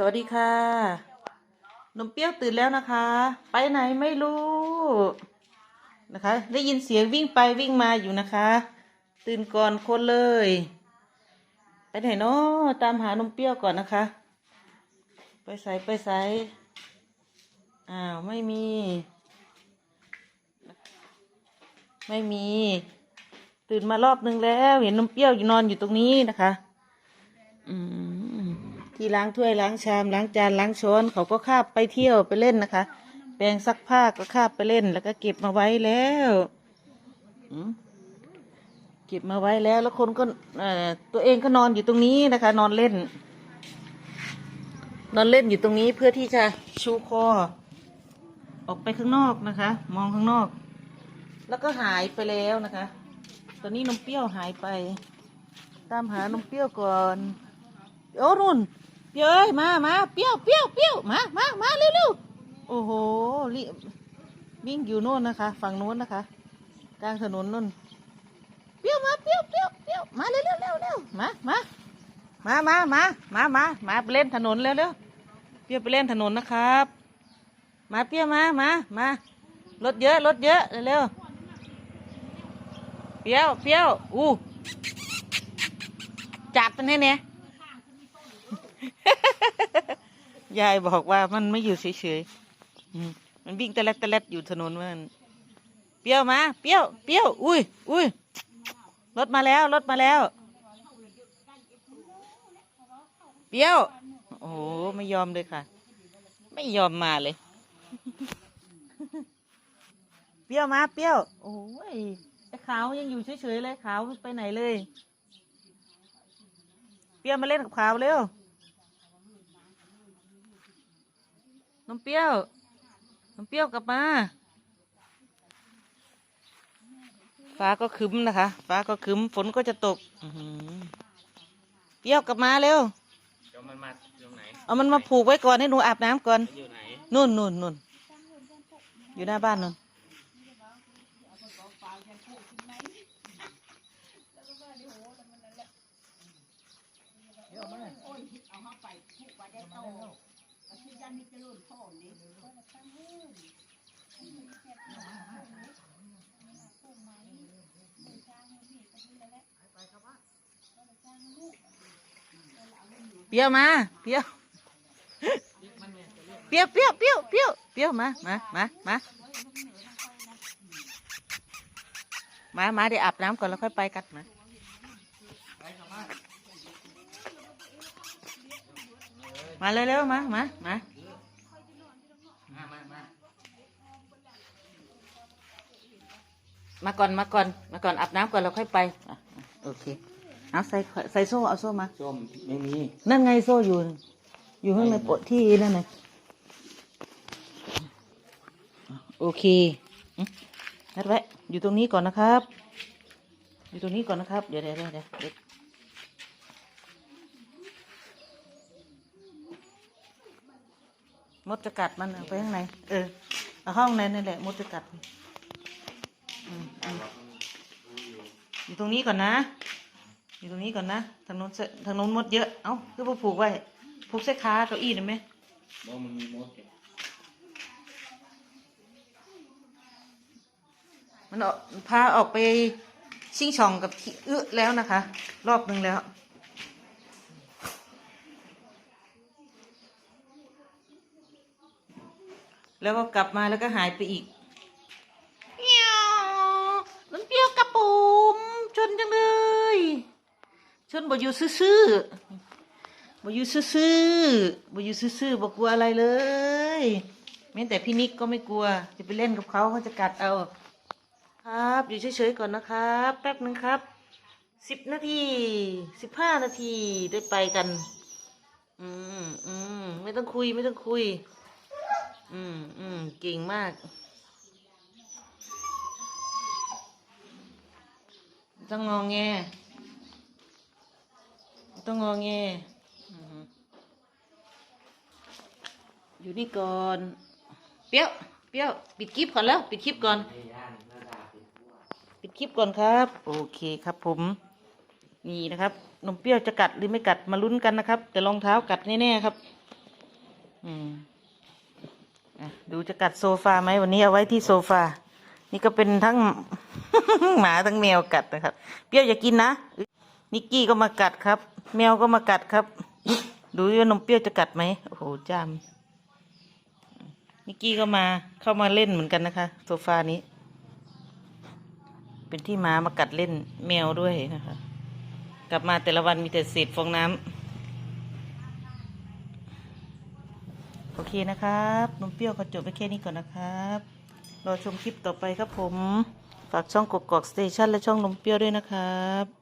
สวัสดีค่ะนมเปรี้ยวตื่นแล้วนะคะ ไปไหนไม่รู้นะคะ ได้ยินเสียงวิ่งไปวิ่งมาอยู่นะคะ ตื่นก่อนคนเลย ไปไหนเนาะตามหานมเปรี้ยวก่อนนะคะ ไปใส่ไปใส่อ้าวไม่มี ไม่มี ตื่นมารอบนึงแล้ว เห็นนมเปรี้ยวอยู่นอนอยู่ตรงนี้นะคะ อืม ที่ล้างถ้วยล้างชามล้างจานล้างช้อนเขาก็คาบไปเที่ยวไปเล่นนะคะ แปรงซักผ้าก็คาบไปเล่น แล้วก็เก็บมาไว้แล้วเก็บมาไว้แล้ว แล้วคนก็ตัวเองก็นอนอยู่ตรงนี้นะคะ นอนเล่น นอนเล่นอยู่ตรงนี้เพื่อที่จะชูคอออกไปข้างนอกนะคะ มองข้างนอก แล้วก็หายไปแล้วนะคะ ตอนนี้นมเปรี้ยวหายไป ตามหานมเปรี้ยวก่อนโอ้นุ่น เปี้ยวเอ้ยมามาเปี้ยวเปี้ยวเปี้ยวมามามาเร็วเร็วโอ้โหรีบวิ่งอยู่โน่นนะคะ ฝั่งโน้นนะคะ กลางถนนนู่นเปี้ยวมาเปี้ยวเปี้ยวเปี้ยวมาเร็วเร็วเร็วเร็วมามามามามามามามาไปเล่นถนนเร็วเร็วเปี้ยวไปเล่นถนนนะครับ มาเปี้ยวมามามารถเยอะรถเยอะเร็วเร็วเปี้ยวเปี้ยวอู้จับมันให้เนี่ย ยายบอกว่ามันไม่อยู่เฉยๆมมันวิ่งตะเล็ดตะเล็ดอยู่ถนนมัน เปรี้ยวมา เปรี้ยว เปรี้ยว อุ้ยอุ้ยรถมาแล้ว รถมาแล้ว เปรี้ยว โอ้โห ไม่ยอมเลยค่ะ ไม่ยอมมาเลย เปรี้ยวมา เปรี้ยว โอ้ยไอ้ขาวยังอยู่เฉยๆเลยขาวไปไหนเลย เปรี้ยวมาเล่นกับขาวเร็ว น้องเปรี้ยว น้องเปรี้ยวกลับมา ฟ้าก็ครึ้มนะคะ ฟ้าก็ครึ้ม ฝนก็จะตกอื้อหือเปรี้ยวกลับมาเร็ว เดี๋ยวมันมาตรงไหนเอามันมาผูกไว้ก่อนให้หนูอาบน้ำก่อนอยู่ไหน นู่นนู่นนู่นอยู่หน้าบ้านนู่นเปรี้ยวมาเป กันมีจรุนพ่อนี่ก็จะตั้งหุ่นเจ็บหนาต้นไม้มือจ้างมือมีก็มีแล้วไปครับว่าก็จะจ้งลูกเปี้ยวมา เปี้ยว เปี้ยวเปี้ยวเปี้ยวเปี้ยวเปี้ยวมา มา มา มา มา มาเดี๋ยวอาบน้ำก่อนแล้วค่อยไปกัดมามาเร็วๆมา มา มา มาก่อนมาก่อนมาก่อนอาบน้ำก่อนแล้วค่อยไปอะอะโอเคเอาใส่ใส่โซ่เอาโซ่มา ส้มไม่มีนั่นไงโซ่อยู่ อยู่ข้างในโปะที่นั่นไงโอเคอืมนัดไว้อยู่ตรงนี้ก่อนนะครับ อยู่ตรงนี้ก่อนนะครับ เดี๋ยวเดี๋ยวเดี๋ยวเดี๋ยวมดจะกัดมันเอาไปข้างในเออเอาเข้าข้างในนั่นแหละมดจะกัดอืมอืม อยู่ตรงนี้ก่อนนะ อยู่ตรงนี้ก่อนนะทางโน้นเสทางโน้นมดเยอะ เอ้าคือพอผูกไว้ผูกเส้ขาเก้าอี้ได้ไหมบ่มันมีมดอยู่มันออกพาออกไปชิงช่องกับขี้อึแล้วนะคะ รอบหนึ่งแล้วแล้วก็กลับมาแล้วก็หายไปอีกเงี้ยวมันเปรี้ยวกระปุมช นจังเลยชนบ่อยู่ซื่อๆบ่อยู่ซื่อๆบ่อยู่ซื่อๆบ่กลัวอะไรเลยแม้แต่พี่นิกก็ไม่กลัว จะไปเล่นกับเขาเขาจะกัดเอา ครับ อยู่เฉยๆก่อนนะครับแป๊บหนึ่งครับสิบนาทีสิบห้านาทีได้ไปกัน อืมอืมไม่ต้องคุยไม่ต้องคุย อืมอืมเก่งมากไม่ ต้องงองแง ต้องงองแงอืมอยู่นี่ก่อน เปรี้ยว เปรี้ยว ปิดคลิปก่อนแล้ว ปิดคลิปก่อน ปิดคลิปก่อนครับ โอเคครับผม นี่นะครับ นมเปรี้ยวจะกัดหรือไม่กัดมาลุ้นกันนะครับ แต่รองเท้ากัดแน่ๆครับ อืมดูจะกัดโซฟาไหมวันนี้เอาไว้ที่โซฟา นี่ก็เป็นทั้ง หมาทั้งแมวกัดนะครับ เปรี้ยวอย่ากินนะ นิกกี้ก็มากัดครับ แมวก็มากัดครับ ดูว่านมเปรี้ยวจะกัดไหมโอ้โหจามนิกกี้ก็มาเข้ามาเล่นเหมือนกันนะคะ โซฟานี้ เป็นที่หมามากัดเล่นแมวด้วยนะคะ กลับมาแต่ละวันมีแต่เศษฟองน้ำโอเคนะครับนมเปรี้ยวก็จบไปแค่นี้ก่อนนะครับรอชมคลิปต่อไปครับผม ฝากช่องกกอกสเตชันและช่องนมเปรี้ยวด้วยนะครับ